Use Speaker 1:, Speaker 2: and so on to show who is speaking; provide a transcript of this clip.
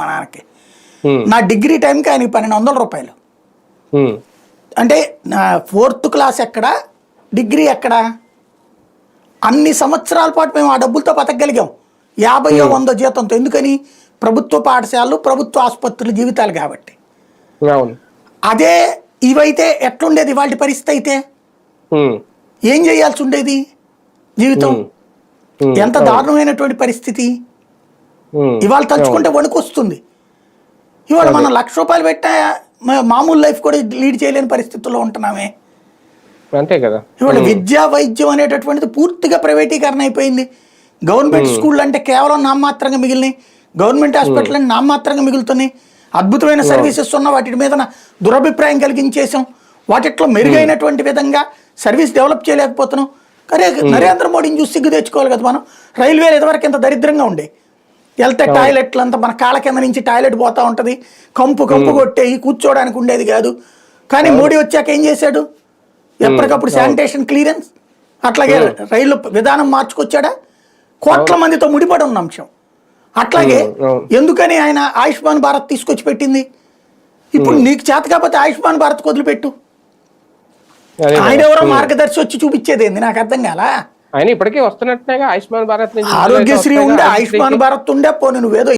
Speaker 1: మా నాన్నకి. నా డిగ్రీ టైంకి ఆయనకి పన్నెండు వందల రూపాయలు. అంటే నా ఫోర్త్ క్లాస్ ఎక్కడ డిగ్రీ ఎక్కడ? అన్ని సంవత్సరాల పాటు మేము ఆ డబ్బులతో బతకగలిగాం. యాభైయో వందో జీతంతో. ఎందుకని? ప్రభుత్వ పాఠశాలలు ప్రభుత్వ ఆసుపత్రుల జీవితాలు కాబట్టి. అదే ఇవైతే ఎట్లుండేది వాళ్ళ పరిస్థితి అయితే? ఏం చేయాల్సి ఉండేది జీవితం? ఎంత దారుణమైనటువంటి పరిస్థితి? ఇవాళ తలుచుకుంటే వణుకు వస్తుంది ఇవాళ మనం లక్ష రూపాయలు పెట్టా మామూలు లైఫ్ కూడా లీడ్ చేయలేని పరిస్థితుల్లో ఉంటున్నామే.
Speaker 2: అంతే కదా.
Speaker 1: ఇవాళ విద్యా వైద్యం అనేటటువంటిది పూర్తిగా ప్రైవేటీకరణ అయిపోయింది. గవర్నమెంట్ స్కూళ్ళు అంటే కేవలం నామమాత్రంగా మిగిలినాయి. గవర్నమెంట్ హాస్పిటల్ అంటే నామమాత్రంగా మిగులుతున్నాయి. అద్భుతమైన సర్వీసెస్ ఉన్న వాటి మీద దురభిప్రాయం కలిగించేసాం వాటిట్లో మెరుగైనటువంటి విధంగా సర్వీస్ డెవలప్ చేయలేకపోతున్నాం. కరే నరేంద్ర మోడీని చూసి సిగ్గు తెచ్చుకోవాలి కదా మనం. రైల్వేలు ఇదివరకు ఎంత దరిద్రంగా ఉండే. వెళ్తే టాయిలెట్లు అంతా మన కాళ్ళ కింద నుంచి టాయిలెట్ పోతా ఉంటది. కంపు కంపు కొట్టేయి కూర్చోడానికి ఉండేది కాదు. కానీ మోడీ వచ్చాక ఏం చేశాడు? ఎప్పటికప్పుడు శానిటేషన్ క్లియరెన్స్ అట్లాగే రైలు విధానం మార్చుకొచ్చాడా? కోట్ల మందితో ముడిపడి ఉన్న అంశం. అట్లాగే. ఎందుకని ఆయన ఆయుష్మాన్ భారత్ తీసుకొచ్చి పెట్టింది? ఇప్పుడు నీకు చేత కాకపోతే ఆయుష్మాన్ భారత్ వదిలిపెట్టు. ఆయన ఎవరో మార్గదర్శి వచ్చి చూపించేది ఏంది? నాకు అర్థం కాలా?
Speaker 2: ఆయన ఇప్పటికే వస్తున్నట్టుగా ఆయుష్మాన్ భారత్
Speaker 1: ఆరోగ్యశ్రీ ఉండే ఆయుష్మాన్ భారత్ ఉండే పోనీ నువ్వేదో